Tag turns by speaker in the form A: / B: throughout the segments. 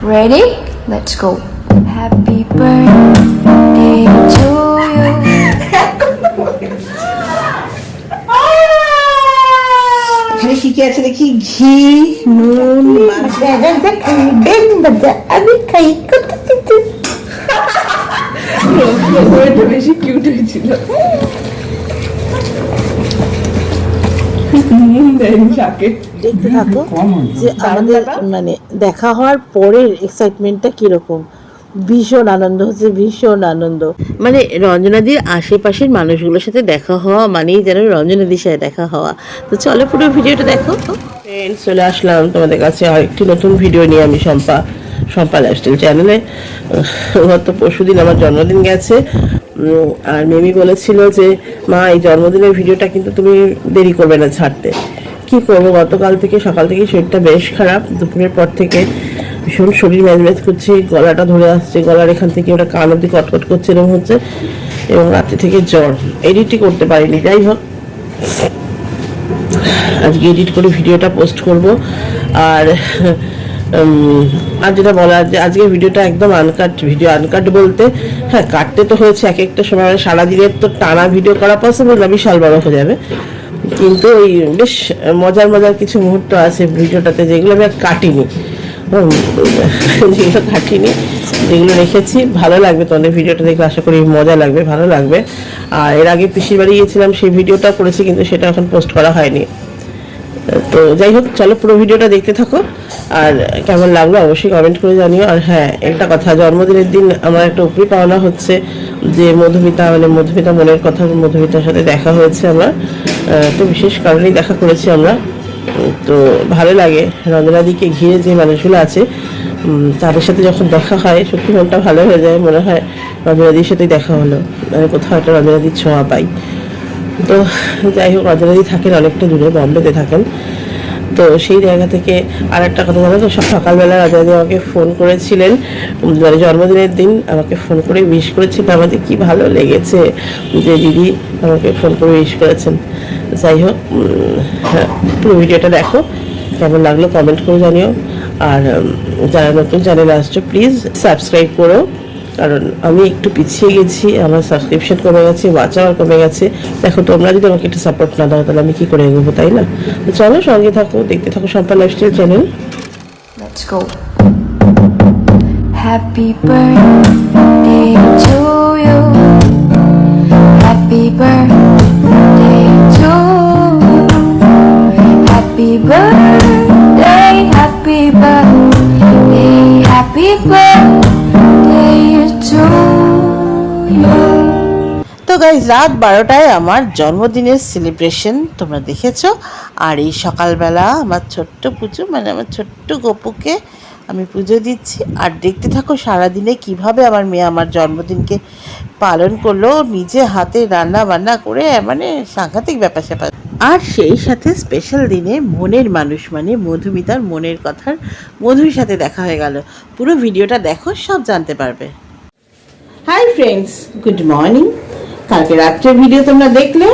A: Ready? Let's go. Happy birthday to you.
B: এখানে কি কি আছে দেখি ঘি নুন মাছ খাইবেন দাদা আমি খাই কত কিছু
C: ওইটা বেশি কিউট হয়েছিল নুন দেয়নি শাকে
B: দেখতে থাকো যে আমাদের মানে দেখা হওয়ার পরের এক্সাইটমেন্টটা কীরকম? ভীষণ আনন্দ হচ্ছে ভীষণ আনন্দ। মানে রঞ্জনাদির আশেপাশের মানুষগুলোর সাথে দেখা হওয়া মানেই যেন রঞ্জনাদির সাথে দেখা হওয়া। তো চলো পুরো ভিডিওটা দেখো। Friends, চলে আসলাম তোমাদের কাছে আরেকটি নতুন ভিডিও নিয়ে আমি শম্পা শম্পা লাইফস্টাইল চ্যানেলে গত পরশু দিন আমার জন্মদিন গেছে। আর মেমি বলেছিল যে মা এই জন্মদিনের ভিডিওটা কিন্তু তুমি দেরি করবে না ছাড়তে। কি করব? গতকাল থেকে সকাল থেকে শরীরটা বেশ খারাপ। দুপুরের পর থেকে ভীষণ শরীর ম্যাজ ম্যাজ করছে, গলাটা ধরে আসছে, গলার এখান থেকে ওটা কান অব্দি কটকট করছে এরকম হচ্ছে এবং রাত্রি থেকে জ্বর। এডিটই করতে পারিনি, যাই হোক। আজকে এডিট করে ভিডিওটা পোস্ট করব। আর আর যেটা বলা যে আজকে ভিডিওটা একদম আনকাট ভিডিও আনকাট বলতে হ্যাঁ কাটতে তো হয়েছে এক একটা সময়, সারাদিনের তো টানা ভিডিও করা পসিবল না, বিশাল বড় হয়ে যাবে। কিন্তু ওই বেশ মজার মজার কিছু মুহূর্ত আছে ভিডিওটাতে যেগুলো আমি আর কাটিনি। যেগুলো কাটিনি, যেগুলো রেখেছি। ভালো লাগবে তোমাদের ভিডিওটা দেখলে, আশা করি মজা লাগবে, ভালো লাগবে। আর এর আগে পিসির বাড়ি গিয়েছিলাম, সেই ভিডিওটা করেছি, কিন্তু সেটা এখন পোস্ট করা হয়নি। তো যাই হোক, চলো পুরো ভিডিওটা দেখতে থাকো। আর কেমন লাগল অবশ্যই কমেন্ট করে জানিও। আর হ্যাঁ একটা কথা, জন্মদিনের দিন আমার একটা উপরি পাওনা হচ্ছে যে মধুমিতা মানে মধুমিতা মনের কথা, মধুমিতার সাথে দেখা হয়েছে আমার। তো বিশেষ কারণেই দেখা করেছি আমরা। তো ভালো লাগে। রঞ্জনাদিকে ঘিরে যে মানুষগুলো আছে তাদের সাথে যখন দেখা হয়, সত্যি মনটা ভালো হয়ে যায়। মনে হয় রঞ্জনাদির সাথে দেখা হলো। মানে কোথাও একটা রঞ্জনাদির ছোঁয়া পাই। তো যাই হোক রজনাদি থাকেন অনেকটা দূরে বম্বেতে থাকেন। তো সেই জায়গা থেকে আর একটা কথা জানো তো সকালবেলা রাজাদি আমাকে ফোন করেছিলেন। মানে জন্মদিনের দিন আমাকে ফোন করে উইশ করেছিলেন আমাদের কি ভালো লেগেছে যে দিদি আমাকে ফোন করে উইশ করেছেন। যাই হোক হ্যাঁ, ভিডিওটা দেখো কেমন লাগল কমেন্ট করে জানিও। আর যারা নতুন চ্যানেলে আসছো প্লিজ সাবস্ক্রাইব করো। কারণ আমি একটু পিছিয়ে গেছি আমার সাবস্ক্রিপশন কমে গেছে ওয়াচ আওয়ার কমে গেছে দেখো তোমরা যদি আমাকে একটু সাপোর্ট না দাও তাহলে আমি কি করে এগোবো তাই না চলো সঙ্গে থাকো দেখতে থাকো Sampa lifestyle channel.
A: Happy birthday to you. Happy birthday to you. Happy birthday, happy birthday, happy birthday
B: রাত বারোটায় আমার জন্মদিনের সেলিব্রেশন তোমরা দেখেছ। আর এই সকালবেলা আমার ছোট্ট পুজো মানে আমার ছোট্ট গপুকে আমি পুজো দিচ্ছি। আর দেখতে থাকো সারাদিনে কীভাবে আমার মেয়ে আমার জন্মদিনকে পালন করল। নিজে হাতে রান্না বান্না করে মানে সাংঘাতিক ব্যাপার স্যাপার। আর সেই সাথে স্পেশাল দিনে মনের মানুষ মানে মধুমিতার মনের কথার মধুর সাথে দেখা হয়ে গেল। পুরো ভিডিওটা দেখো, সব জানতে পারবে। হাই ফ্রেন্ডস গুড মর্নিং কালকে রাত্রের ভিডিও তোমরা দেখলে।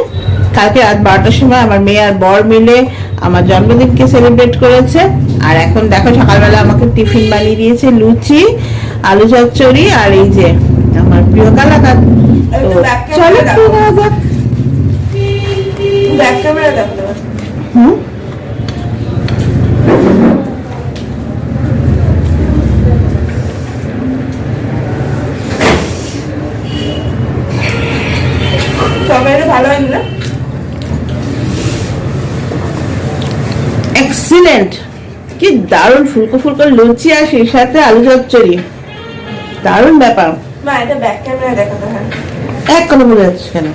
B: কালকে রাত বারোটার সময় আমার মেয়ে আর বর মিলে আমার জন্মদিনকে সেলিব্রেট করেছে। আর এখন দেখো সকালবেলা আমাকে টিফিন বানিয়ে দিয়েছে লুচি আলু চচ্চড়ি আর এই যে আমার প্রিয় কালাকাত তো চলো হুম
C: সবাই ভালো হয়নি না
B: এক্সিলেন্ট কি দারুণ ফুলকো ফুলকো লুচি আর সেই সাথে আলু চচ্চড়ি। দারুণ ব্যাপার।
C: মা এটা ব্যাক ক্যামেরা দেখাতে হয়।
B: এক কথা বলে যাচ্ছিস কেন?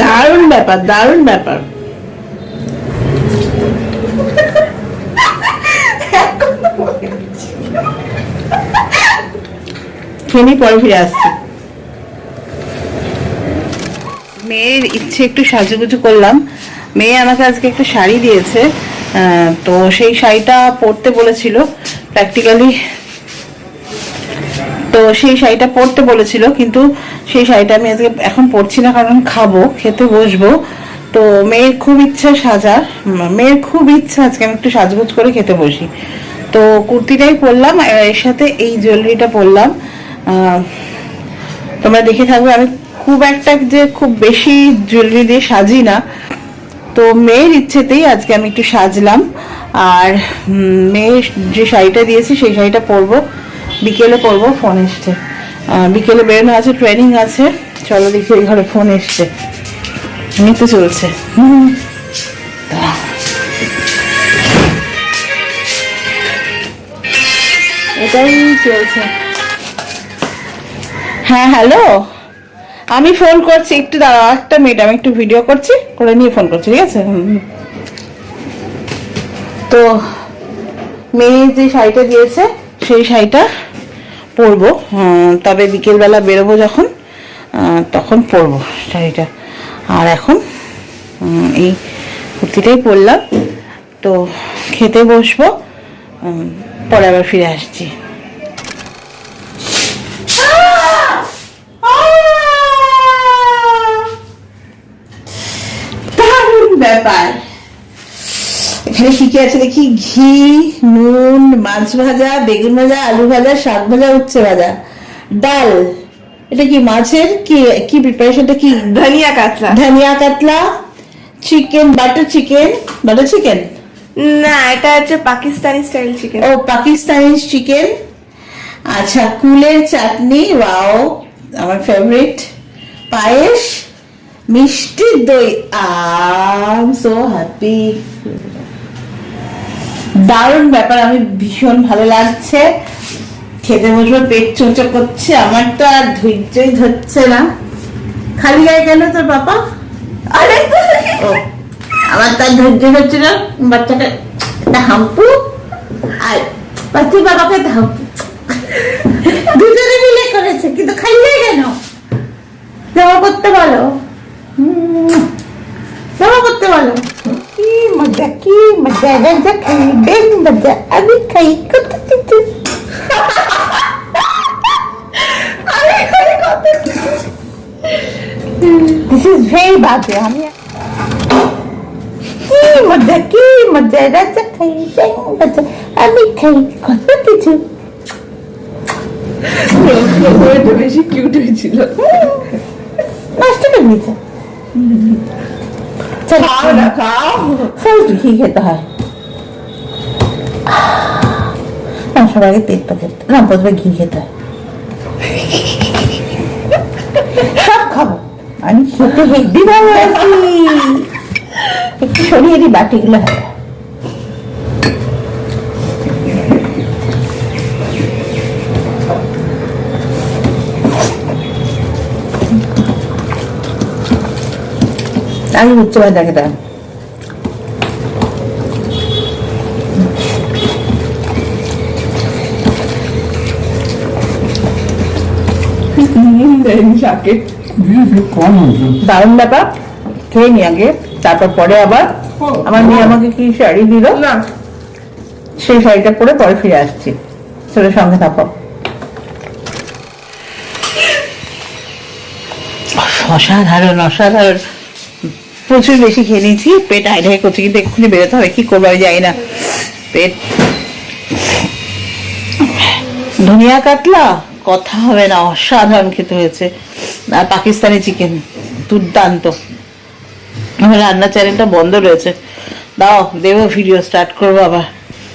B: দারুণ ব্যাপার দারুণ ব্যাপার। ফেনি পরে ফিরে আসছি। মেয়ের ইচ্ছে একটু সাজুগুজু করলাম। মেয়ে আমাকে আজকে একটা শাড়ি দিয়েছে। তো সেই শাড়িটা পরতে বলেছিল প্র্যাকটিক্যালি তো সেই শাড়িটা পরতে বলেছিল কিন্তু সেই শাড়িটা আমি আজকে এখন পরছি না কারণ খাব খেতে বসবো। তো মেয়ের খুব ইচ্ছা সাজা উম, মেয়ের খুব ইচ্ছা আজকে আমি একটু সাজগোজ করে খেতে বসি।
D: তো কুর্তিটাই পরলাম এর সাথে এই জুয়েলারিটা পরলাম। তোমরা দেখে থাকবে আমি খুব একটা যে খুব বেশি জুয়েলারি দিয়ে সাজি না। তো মেয়ের ইচ্ছেতেই আজকে আমি একটু সাজলাম। আর মেয়ের যে শাড়িটা দিয়েছি, সেই শাড়িটা পরবো। বিকেলে পরবো, ফোন এসছে। বিকেলে বেরোনো আছে, ট্রেনিং আছে। চলো দেখি ওই ঘরে ফোন এসছে। নিতে চলছে। হুম। এটাই চলছে। হ্যাঁ হ্যালো? আমি ফোন করছি, একটু দাঁড়াও একটা মিনিট আমি একটু ভিডিও করছি, করে নিয়ে ফোন করছি, ঠিক আছে। তো মেয়ে যে শাড়িটা দিয়েছে, সেই শাড়িটা পরবো। তবে বিকেলবেলা বেরোবো যখন তখন পরবো শাড়িটা। আর এখন এই কুর্তিটাই পরলাম। তো খেতে বসবো পরে আবার ফিরে আসছি। ব্যাপার এখানে কি কি আছে দেখি? ঘি নুন মাছ ভাজা বেগুন ভাজা আলু ভাজা শাক ভাজা উচ্ছে ভাজা। ডাল এটা কি মাছের? কি কি প্রিপারেশনটা কি?
C: ধনিয়া কাতলা।
D: ধনিয়া কাতলা chicken butter chicken butter chicken
C: না এটা হচ্ছে পাকিস্তানি স্টাইল চিকেন
D: ও পাকিস্তানি চিকেন আচ্ছা কুলের চাটনি ওয়াও আমার ফেভারিট পায়েস মিষ্টি দই। আম সো হ্যাপি দারুণ ব্যাপার, আমি ভীষণ ভালো লাগছে। খেতে বসবো পেট চোচো করছে, আমার তো আর ধৈর্যই ধরছে না। খালি গায়ে কেন তোর বাবা?
C: আরে,
D: ও, আমার তার ধৈর্য হচ্ছে না। বাচ্চাটা একটা হাম্পু। আর বাচ্চার বাবাকে হাম্পু দুজনে মিলে করেছে, কিন্তু খাইলে কেন? জমা করতে বলো হুম, জমা করতে বলো কি মজা কি মজা রাজা খাই বেন মজা আমি খাই কত কিছু দিস ইজ ভেরি বাজে আমি কি মজা কি মজা রাজা খাই বেন মজা আমি খাই কত কিছু
C: বেশি কিউট হয়েছিল
D: নষ্ট করে দিয়েছে
C: খাও খাও
D: হয় না না, প্রথমে ঘি খেতে হয়। সব খাব। আমি খেতে হেডি ভালো আছি একটু সরিয়ে বাটিগুলো। হবে আমি ভাজা খেতে হয়। দারুণ ব্যাপার। খেয়ে নি আগে তারপর পরে আবার। আমার মেয়ে আমাকে কি শাড়ি দিল?
C: না।
D: সেই শাড়িটা পরে পরে ফিরে আসছি। চলে সঙ্গে থাকো। অসাধারণ অসাধারণ। প্রচুর বেশি খেয়ে নিয়েছি পেট আইডাই করছে, কিন্তু এক্ষুনি বেরোতে হবে, কি করব আমি জানি না। পেট ধনিয়া কাতলা? কথা হবে না, অসাধারণ খেতে হয়েছে। আর পাকিস্তানি চিকেন দুর্দান্ত। আমার রান্নার চ্যানেলটা বন্ধ রয়েছে। দাও, দেবো ভিডিও স্টার্ট করব আবার।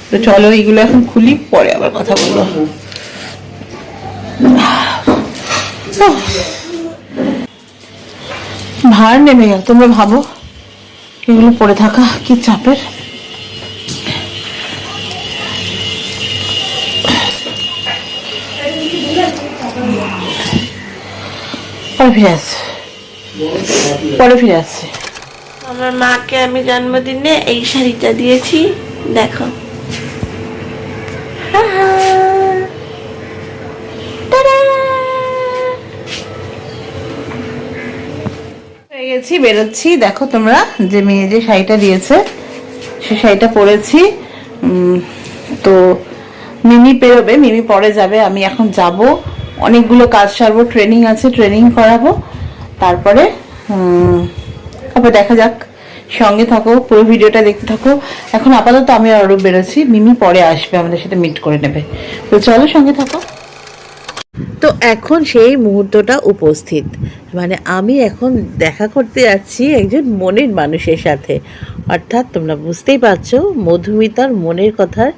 D: তো চলো, এইগুলো এখন খুলি, পরে আবার কথা বলব। ভার নেমে গেল তোমরা ভাবো। এগুলো পড়ে থাকা কি চাপের? পরে ফিরে আসছে। পরে ফিরে আসছে।
C: আমার মাকে আমি জন্মদিনে এই শাড়িটা দিয়েছি দেখো।
D: হয়ে গেছি, বেরোচ্ছি। দেখো তোমরা যে মেয়ে যে শাড়িটা দিয়েছে, সে শাড়িটা পরেছি। তো মিমি পেরোবে মিমি পরে যাবে, আমি এখন যাব। অনেকগুলো কাজ সারবো ট্রেনিং আছে ট্রেনিং করাবো। তারপরে তারপর দেখা যাক। সঙ্গে থাকো, পুরো ভিডিওটা দেখতে থাকো। এখন আপাতত আমি আরও বেরোচ্ছি, মিমি পরে আসবে, আমাদের সাথে মিট করে নেবে। তো চলো সঙ্গে থাকো।
E: তো এখন সেই মুহূর্তটা উপস্থিত। মানে আমি এখন দেখা করতে যাচ্ছি একজন মনের মানুষের সাথে। অর্থাৎ তোমরা বুঝতেই পারছ, মধুমিতার মনের কথার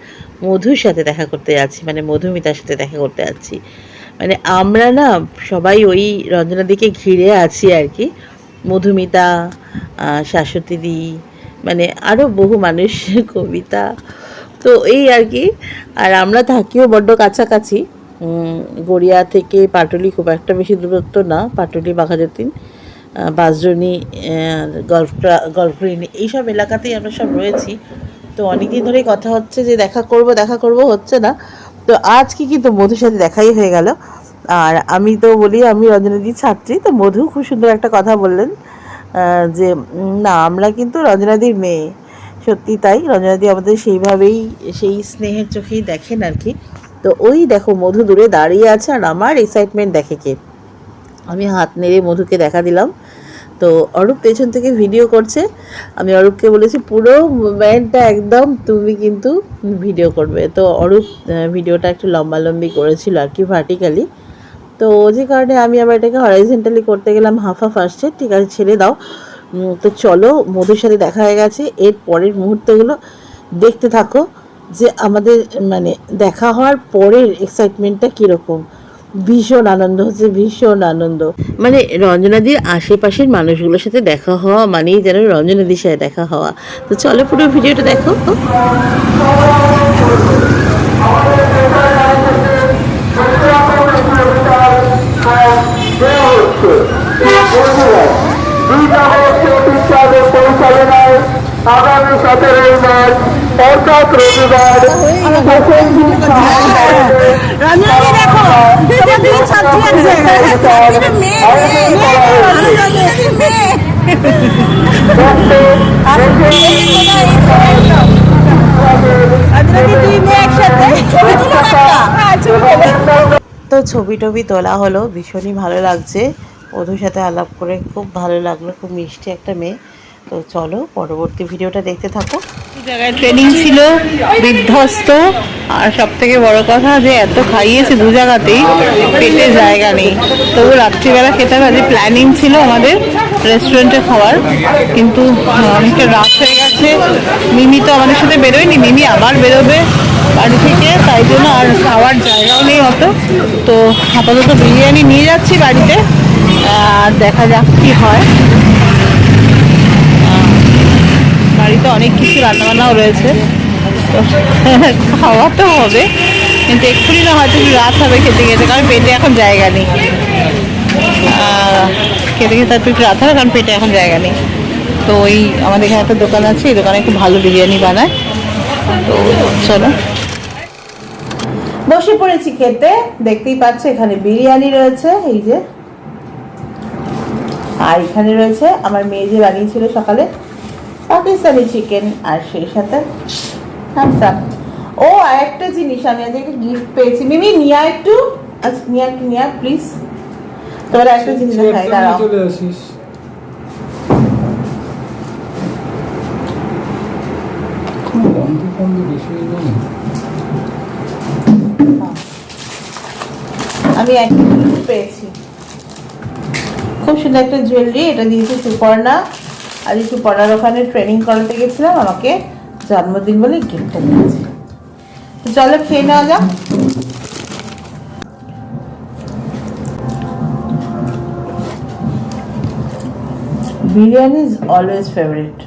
E: মধুর সাথে দেখা করতে যাচ্ছি মানে মধুমিতার সাথে দেখা করতে যাচ্ছি। মানে আমরা না সবাই ওই রঞ্জনাদিকে ঘিরে আছি আর কি। মধুমিতা শাশ্বতীদি মানে আরও বহু মানুষ, কবিতা। তো এই আর কি। আর আমরা থাকিও বড্ড কাছাকাছি। গড়িয়া থেকে পাটুলি খুব একটা বেশি দূরত্ব না পাটুলি বাঘাযতীন আহ, গল্ফ গল্ফ গ্রিন এইসব এলাকাতেই আমরা সব রয়েছি। তো অনেকদিন ধরেই কথা হচ্ছে যে দেখা করব দেখা করব হচ্ছে না। তো আজকে কিন্তু মধুর সাথে দেখাই হয়ে গেল। আর আমি তো বলি আমি রঞ্জনাদির ছাত্রী তো মধু খুব সুন্দর একটা কথা বললেন যে না আমরা কিন্তু রঞ্জনাদির মেয়ে। সত্যি তাই রঞ্জনাদি আমাদের সেইভাবেই সেই স্নেহের চোখেই দেখেন আর কি। তো ওই দেখো, মধু দূরে দাঁড়িয়ে আছে আর আমার এক্সাইটমেন্ট দেখে কে। আমি হাত নেড়ে মধুকে দেখা দিলাম। তো অরূপ পেছন থেকে ভিডিও করছে। আমি অরূপকে বলেছি, পুরো মুভমেন্টটা একদম তুমি কিন্তু ভিডিও করবে। তো অরূপ ভিডিওটা একটু লম্বালম্বি করেছিল আর কি ভার্টিক্যালি তো যে কারণে আমি আবার এটাকে হরাইজেন্টালি করতে গেলাম হাফ হাফ আসছে। ঠিক আছে, ছেড়ে দাও। তো চলো, মধুর সাথে দেখা হয়ে গেছে। এর পরের মুহূর্তগুলো দেখতে থাকো। যে আমাদের মানে দেখা হওয়ার পরের এক্সাইটমেন্টটা কীরকম? ভীষণ আনন্দ হচ্ছে ভীষণ আনন্দ। মানে রঞ্জনাদির আশেপাশের মানুষগুলোর সাথে দেখা হওয়া মানেই যেন রঞ্জনাদির সাথে দেখা হওয়া। তো চলো পুরো ভিডিওটা দেখো।
F: আগামী সতেরোই মার্চ অর্থাৎ রবিবার।
E: তো ছবি টবি তোলা হলো ভীষণই ভালো লাগছে। মধুর সাথে আলাপ করে খুব ভালো লাগল খুব মিষ্টি একটা মেয়ে। তো চলো পরবর্তী ভিডিওটা দেখতে থাকো।
D: জায়গায় ট্রেনিং ছিল, বিধ্বস্ত। আর সব থেকে বড় কথা যে এত খাইয়েছে দু জায়গাতেই, পেটে জায়গা নেই। তবু রাত্রিবেলা খেতে হবে প্ল্যানিং ছিল আমাদের রেস্টুরেন্টে খাওয়ার। কিন্তু অনেকটা রাত হয়ে গেছে। মিমি তো আমাদের সাথে বেরোয়নি, মিমি আবার বেরোবে বাড়ি থেকে, তাই জন্য আর খাওয়ার জায়গাও নেই অত। তো আপাতত বিরিয়ানি নিয়ে যাচ্ছি বাড়িতে আর দেখা যাক কি হয়। বাড়িতে অনেক কিছু রান্নাবান্নাও রয়েছে। তো খাওয়া তো হবে। কিন্তু এক্ষুনি না হয়তো একটু রাত হবে খেতে খেতে, কারণ পেটে এখন জায়গা নেই। খেতে খেতে একটু রাত হবে, কারণ পেটে এখন জায়গা নেই। তো ওই আমাদের এখানে একটা দোকান আছে, এই দোকানে খুব ভালো বিরিয়ানি বানায়। তো চলো। বসে পড়েছি খেতে, দেখতেই পাচ্ছ এখানে বিরিয়ানি রয়েছে, এই যে। আর এখানে রয়েছে, আমার মেয়ে যে বানিয়েছিল সকালে পাকিস্তানি চিকেন আর সেই সাথে থামস আপ ও আর একটা জিনিস আমি আজ একটা গিফট পেয়েছি। মিমি নিয়া একটু? আচ্ছা নিয়া একটু নিয়া? প্লিজ তোমার একটা জিনিস দেখাই দাঁড়াও। আমি একটা পেয়েছি। খুব সুন্দর একটা জুয়েলারি এটা দিয়েছে সুপর্ণা। আর একটু পড়ার ওখানে ট্রেনিং করাতে গেছিলাম, আমাকে জন্মদিন বলে গিফটটা দিয়েছে। তো চলো খেয়ে নেওয়া যাক। Biryani is always favourite